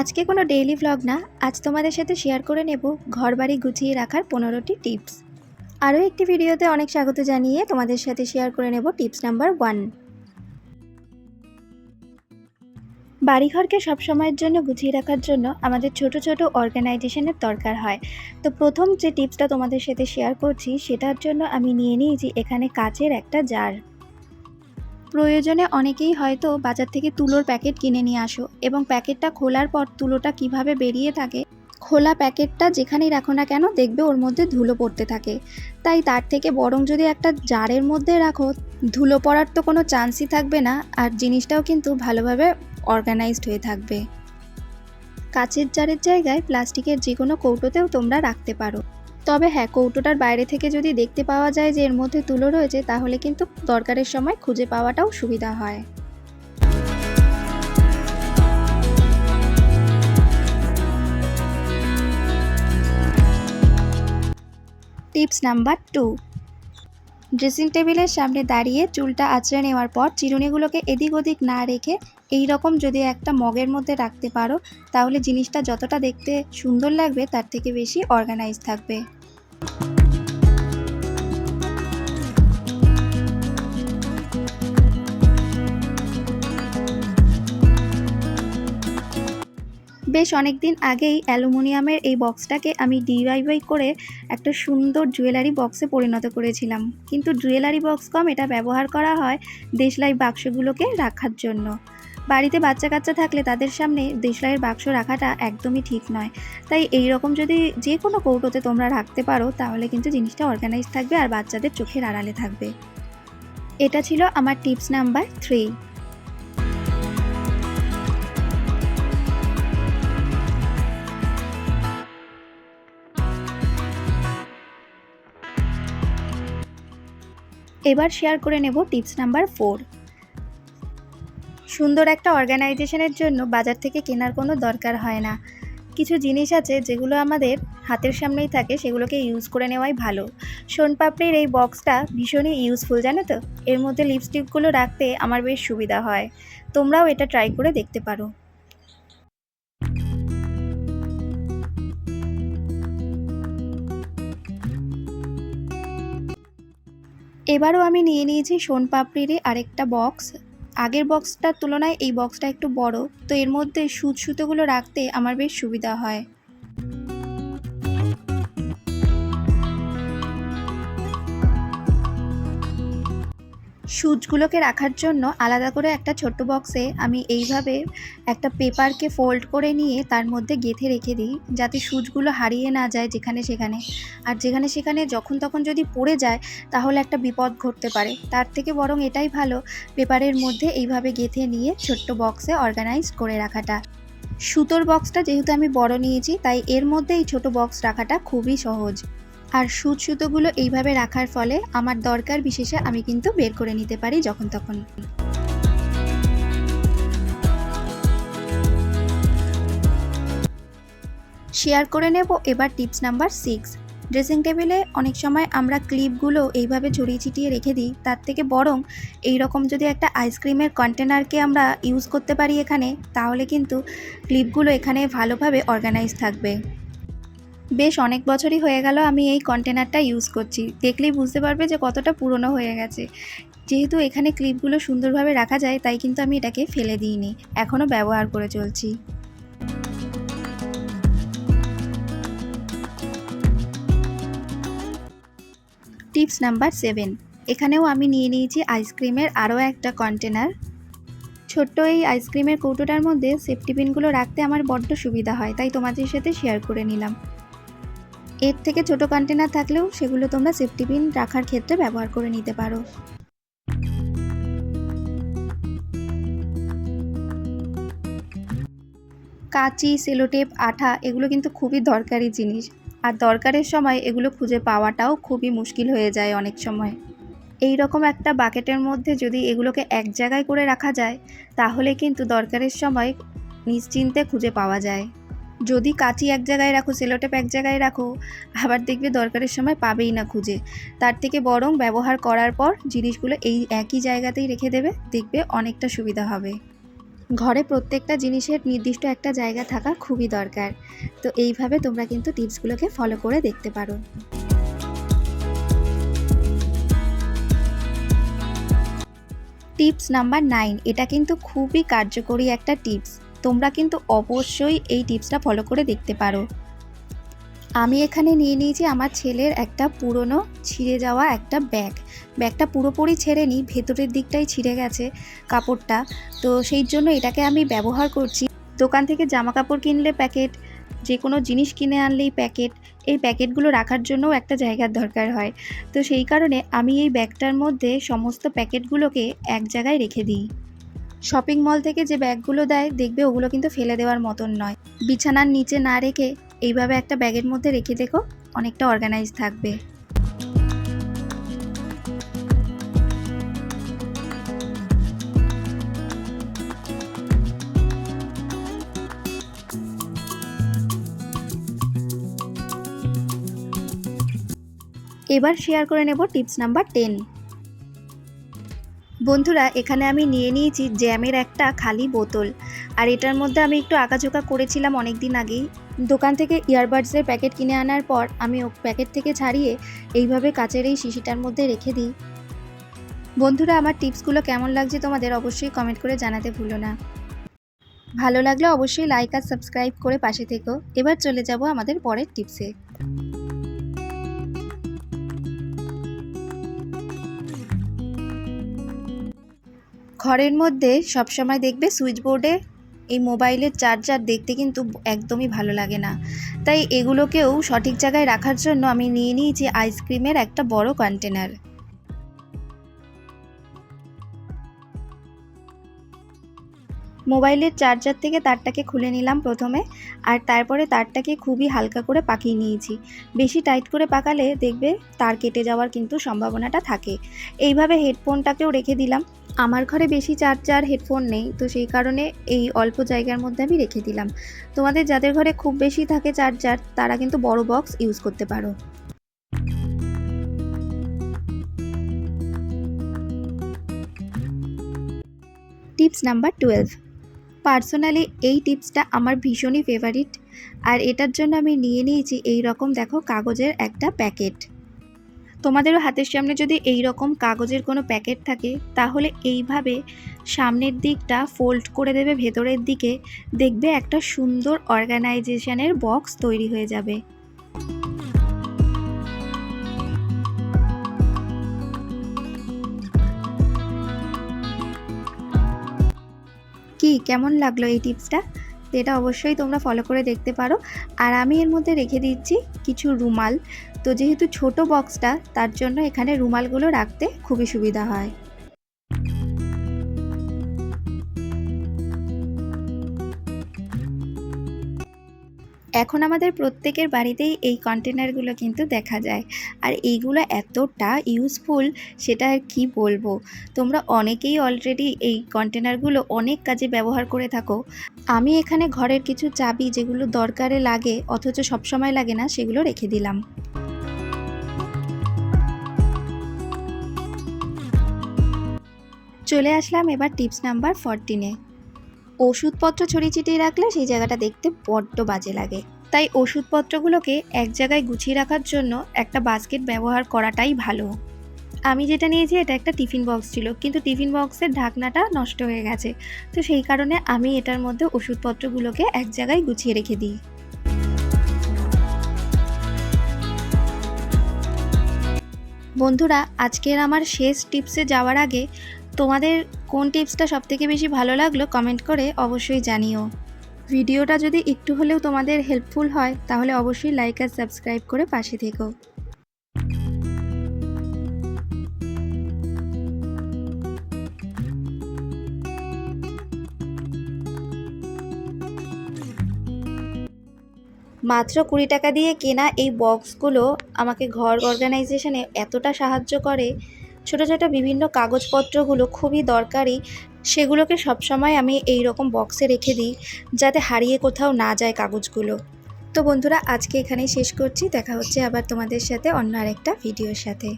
আজকে কোনো daily vlog না, আজ তোমাদের সাথে শেয়ার করে নেব ঘরবাড়ি গুছিয়ে রাখার পনেরোটি টিপস আরও একটি ভিডিওতে অনেক স্বাগত জানিয়ে তোমাদের সাথে শেয়ার করে নেব টিপস নাম্বার ওয়ান বাড়িঘরকে সবসময়ের জন্য গুছিয়ে রাখার জন্য আমাদের ছোট ছোট অর্গানাইজেশনের দরকার হয়। তো প্রথম যে টিপসটা তোমাদের সাথে শেয়ার করছি, সেটার জন্য আমি নিয়ে নিয়েছি এখানে কাচের একটা জার প্রয়োজনে অনেকেই হয়তো বাজার থেকে তুলোর প্যাকেট কিনে নিয়ে আসো এবং প্যাকেটটা খোলার পর তুলোটা কীভাবে বেরিয়ে থাকে, খোলা প্যাকেটটা যেখানেই রাখো না কেন দেখবে ওর মধ্যে ধুলো পড়তে থাকে। তাই তার থেকে বরং যদি একটা জারের মধ্যে রাখো, ধুলো পড়ার তো কোনো চান্সই থাকবে না আর জিনিসটাও কিন্তু ভালোভাবে অর্গানাইজড হয়ে থাকবে। কাচের জারের জায়গায় প্লাস্টিকের যে কোনো কৌটোতেও তোমরা রাখতে পারো। তবে হ্যাঁ কৌটোটার বাইরে থেকে যদি দেখতে পাওয়া যায় যে এর মধ্যে তুলো রয়েছে, তাহলে কিন্তু দরকারের সময় খুঁজে পাওয়াটাও সুবিধা হয়। Tips number two. ড্রেসিং টেবিলের সামনে দাঁড়িয়ে চুলটা আঁচড়ে নেওয়ার পর চিরুনিগুলোকে এদিক ওদিক না রেখে এই রকম যদি একটা মগের মধ্যে রাখতে পারো, তাহলে জিনিসটা যতটা দেখতে সুন্দর লাগবে, তার থেকে বেশি অর্গানাইজ থাকবে। বেশ অনেক দিন আগেই অ্যালুমিনিয়ামের এই বক্সটাকে আমি ডিআইওয়াই করে একটা সুন্দর জুয়েলারি বক্সে পরিণত করেছিলাম। কিন্তু জুয়েলারি বক্স কম এটা ব্যবহার করা হয় দেশলাই বাক্সগুলোকে রাখার জন্য। বাড়িতে বাচ্চা কাচ্চা থাকলে তাদের সামনে দেশলাইয়ের বাক্স রাখাটা একদমই ঠিক নয়। তাই এই রকম যদি যে কোনো কৌটোতে তোমরা রাখতে পারো, তাহলে কিন্তু জিনিসটা অর্গানাইজ থাকবে আর বাচ্চাদের চোখের আড়ালে থাকবে। এটা ছিল আমার টিপস নাম্বার থ্রি এবার শেয়ার করে নেব টিপস নাম্বার ফোর সুন্দর একটা অর্গানাইজেশনের জন্য বাজার থেকে কেনার কোনো দরকার হয় না। কিছু জিনিস আছে যেগুলো আমাদের হাতের সামনেই থাকে, সেগুলোকে ইউজ করে নেওয়াই ভালো। সোনপাপড়ির এই বক্সটা ভীষণই ইউজফুল জানো তো? এর মধ্যে লিপস্টিকগুলো রাখতে আমার বেশ সুবিধা হয়। তোমরাও এটা ট্রাই করে দেখতে পারো। এবারও আমি নিয়ে নিয়েছি সোনপাপড়িরই আরেকটা বক্স আগের বক্সটার তুলনায় এই বক্সটা একটু বড়, তো এর মধ্যে সুচ সুতোগুলো রাখতে আমার বেশ সুবিধা হয়। সুচগুলোকে রাখার জন্য আলাদা করে একটা ছোট্ট বক্সে আমি এইভাবে একটা পেপারকে ফোল্ড করে নিয়ে তার মধ্যে গেঁথে রেখে দিই, যাতে সুচগুলো হারিয়ে না যায় যেখানে সেখানে। আর যেখানে সেখানে যখন তখন যদি পড়ে যায়, তাহলে একটা বিপদ ঘটতে পারে। তার থেকে বরং এটাই ভালো, পেপারের মধ্যে এইভাবে গেঁথে নিয়ে ছোট্ট বক্সে অর্গানাইজ করে রাখাটা। সুতোর বক্সটা যেহেতু আমি বড় নিয়েছি, তাই এর মধ্যে এই ছোট বক্স রাখাটা খুবই সহজ। আর সুচ সুতোগুলো এইভাবে রাখার ফলে আমার দরকার বিশেষে আমি কিন্তু বের করে নিতে পারি যখন তখন। শেয়ার করে নেব এবার টিপস নাম্বার সিক্স। ড্রেসিং টেবিলে অনেক সময় আমরা ক্লিপগুলো এইভাবে ছড়িয়ে ছিটিয়ে রেখে দিই, তার থেকে বরং এই রকম যদি একটা আইসক্রিমের কন্টেনারকে আমরা ইউজ করতে পারি এখানে, তাহলে কিন্তু ক্লিপগুলো এখানে ভালোভাবে অর্গানাইজ থাকবে। বেশ অনেক বছরই হয়ে গেল আমি এই কন্টেনারটা ইউজ করছি। দেখলেই বুঝতে পারবে যে কতটা পুরনো হয়ে গেছে। যেহেতু এখানে ক্লিপগুলো সুন্দরভাবে রাখা যায়, তাই কিন্তু আমি এটাকে ফেলে দিইনি। এখনও ব্যবহার করে চলছি। Tips number seven. এখানেও আমি নিয়ে নিয়েছি আইসক্রিমের আরও একটা কন্টেনার ছোট্ট এই আইসক্রিমের কৌটোটার মধ্যে সেফটি পিনগুলো রাখতে আমার বড্ড সুবিধা হয়, তাই তোমাদের সাথে শেয়ার করে নিলাম। এর থেকে ছোট কন্টেনার থাকলেও সেগুলো তোমরা সেফটি পিন রাখার ক্ষেত্রে ব্যবহার করে নিতে পারো। কাঁচি, সেলোটেপ, আঠা এগুলো কিন্তু খুবই দরকারি জিনিস। আর দরকারের সময় এগুলো খুঁজে পাওয়াটাও খুবই মুশকিল হয়ে যায় অনেক সময়। এই রকম একটা বাকেটের মধ্যে যদি এগুলোকে এক জায়গায় করে রাখা যায়, তাহলে কিন্তু দরকারের সময় নিশ্চিন্তে খুঁজে পাওয়া যায়। যদি কাঁচি এক জায়গায় রাখো, সেলোটেপ এক জায়গায় রাখো, আবার দেখবে দরকারের সময় পাবেই না খুঁজে। তার থেকে বরং ব্যবহার করার পর জিনিসগুলো এই একই জায়গাতেই রেখে দেবে, দেখবে অনেকটা সুবিধা হবে। ঘরে প্রত্যেকটা জিনিসের নির্দিষ্ট একটা জায়গা থাকা খুবই দরকার। তো এইভাবে তোমরা কিন্তু টিপসগুলোকে ফলো করে দেখতে পারো। টিপস নাম্বার নাইন, এটা কিন্তু খুবই কার্যকরী একটা টিপস। তোমরা কিন্তু অবশ্যই এই টিপসটা ফলো করে দেখতে পারো। আমি এখানে নিয়ে নিয়েছি আমার ছেলের একটা পুরনো ছিঁড়ে যাওয়া একটা ব্যাগ। ব্যাগটা পুরোপুরি ছেড়ে নিই ভেতরের দিকটাই ছিঁড়ে গেছে কাপড়টা। তো সেই জন্য এটাকে আমি ব্যবহার করছি। দোকান থেকে জামা কাপড় কিনলে প্যাকেট যে কোনো জিনিস কিনে আনলেই প্যাকেট। এই প্যাকেটগুলো রাখার জন্যও একটা জায়গার দরকার হয়। তো সেই কারণে আমি এই ব্যাগটার মধ্যে সমস্ত প্যাকেটগুলোকে এক জায়গায় রেখে দিই। শপিং মল থেকে যে ব্যাগগুলো দেয়, দেখবে ওগুলো কিন্তু ফেলে দেওয়ার মতন নয়। বিছানার নিচে না রেখে এইভাবে একটা ব্যাগের মধ্যে রেখে দেখো অনেকটা অর্গানাইজ থাকবে। এবার শেয়ার করে নেব টিপস নাম্বার টেন বন্ধুরা, এখানে আমি নিয়ে নিয়েছি জ্যামের একটা খালি বোতল। আর এটার মধ্যে আমি একটু আঁকাঝোঁকা করেছিলাম অনেক দিন আগেই। দোকান থেকে ইয়ারবাডসের প্যাকেট কিনে আনার পর আমি ও প্যাকেট থেকে ছাড়িয়ে এইভাবে কাচের এই শিশিটার মধ্যে রেখে দিই। বন্ধুরা, আমার টিপসগুলো কেমন লাগছে তোমাদের অবশ্যই কমেন্ট করে জানাতে ভুলো না। ভালো লাগলে অবশ্যই লাইক আর সাবস্ক্রাইব করে পাশে থেকো। এবার চলে যাব আমাদের পরের টিপসে। ঘরের মধ্যে সবসময় দেখবে সুইচ বোর্ডে এই মোবাইলের চার্জার দেখতে কিন্তু একদমই ভালো লাগে না। তাই এগুলোকেও সঠিক জায়গায় রাখার জন্য আমি নিয়ে নিয়েছি আইসক্রিমের একটা বড় কন্টেনার। মোবাইলের চার্জার থেকে তারটাকে খুলে নিলাম প্রথমে, আর তারপরে তারটাকে খুবই হালকা করে পাকিয়ে নিয়েছি। বেশি টাইট করে পাকালে দেখবে তার কেটে যাওয়ার কিন্তু সম্ভাবনাটা থাকে। এইভাবে হেডফোনটাকেও রেখে দিলাম। আমার ঘরে বেশি চার্জার হেডফোন নেই, তো সেই কারণে এই অল্প জায়গার মধ্যে আমি রেখে দিলাম। তোমাদের যাদের ঘরে খুব বেশি থাকে চার্জার, তারা কিন্তু বড় বক্স ইউজ করতে পারো। Tips number twelve. পার্সোনালি এই টিপসটা আমার ভীষণই ফেভারিট, আর এটার জন্য আমি নিয়ে নিয়েছি এই রকম দেখো কাগজের একটা প্যাকেট। তোমাদেরও হাতের সামনে যদি এই রকম কাগজের কোনো প্যাকেট থাকে, তাহলে এইভাবে সামনের দিকটা ফোল্ড করে দেবে, ভেতরের দিকে দেখবে একটা সুন্দর অর্গানাইজেশনের বক্স তৈরি হয়ে যাবে। কি, কেমন লাগল এই টিপসটা? এটা অবশ্যই তোমরা ফলো করে দেখতে পারো। আর আমি এর মধ্যে রেখে দিচ্ছি কিছু রুমাল। তো যেহেতু ছোট বক্সটা তার জন্য এখানে রুমালগুলো রাখতে খুবই সুবিধা হয়। এখন আমাদের প্রত্যেকের বাড়িতেই এই কন্টেনারগুলো কিন্তু দেখা যায়। আর এইগুলো এতটা ইউজফুল সেটা আর কি বলব? তোমরা অনেকেই অলরেডি এই কন্টেনারগুলো অনেক কাজে ব্যবহার করে থাকো। আমি এখানে ঘরের কিছু চাবি যেগুলো দরকারে লাগে, অথচ সবসময় লাগে না, সেগুলো রেখে দিলাম। চলে আসলাম এবার টিপস নাম্বার ফরটিনে ওষুধপত্র ছড়িয়ে ছিটিয়ে রাখলে সেই জায়গাটা দেখতে বড্ড বাজে লাগে। তাই ওষুধপত্রগুলোকে এক জায়গায় গুছিয়ে রাখার জন্য একটা বাস্কেট ব্যবহার করাটাই ভালো। আমি যেটা নিয়েছি, এটা একটা টিফিন বক্স ছিল, কিন্তু টিফিন বক্সের ঢাকনাটা নষ্ট হয়ে গেছে। তো সেই কারণে আমি এটার মধ্যে ওষুধপত্রগুলোকে এক জায়গায় গুছিয়ে রেখে দিই। বন্ধুরা, আজকের আমার শেষ টিপসে যাওয়ার আগে তোমাদের কোন টিপসটা সবথেকে বেশি ভালো লাগল কমেন্ট করে অবশ্যই জানিও। ভিডিওটা যদি একটু হলেও তোমাদের হেল্পফুল হয়, তাহলে অবশ্যই লাইক আর সাবস্ক্রাইব করে পাশে থেকো। মাত্র কুড়ি টাকা দিয়ে কেনা এই বক্সগুলো আমাকে ঘর অর্গানাইজেশনে এতটা সাহায্য করে ছোট ছোটো বিভিন্ন কাগজপত্রগুলো খুবই দরকারি, সেগুলোকে সবসময় আমি এই রকম বক্সে রেখে দিই, যাতে হারিয়ে কোথাও না যায় কাগজগুলো। তো বন্ধুরা, আজকে এখানেই শেষ করছি। দেখা হচ্ছে আবার তোমাদের সাথে অন্য আরেকটা ভিডিওর সাথে।